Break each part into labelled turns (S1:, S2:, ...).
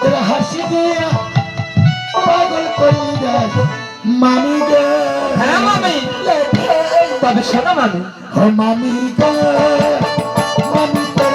S1: তোর হাসি দিয়া পাগল মামি গে।
S2: হ্যাঁ মামি। তবে শোনো মামি। হ্যাঁ,
S1: ও মামি গে। মামি তোর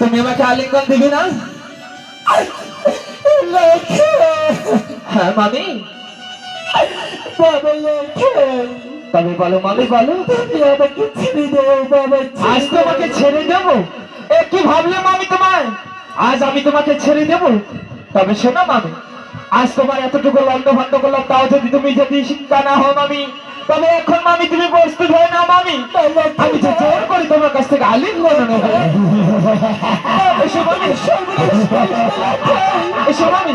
S2: তুমি আমাকে আলিঙ্গন দিবি না? হ্যাঁ মামি তবে বলো মামি বলো? তুমি আমাকে ছেড়ে দেবো বাবা আজ তোমাকে ছেড়ে দেবো? এ কি ভাবলে মামি তোমায়? আজ আমি তোমাকে ছেড়ে দেব? তবে শোনো মামি আজ তোমার এতটুকু লন্ড ভন্ড করলাম তাও যদি তুমি যদি শিক্ষা না হও মামি তবে এখন মামি তুমি প্রস্তুত হয় না মামি। আমি যে জোর করি তোমার কাছ থেকে আলিঙ্গন নেব এসো মামি এসো মামি।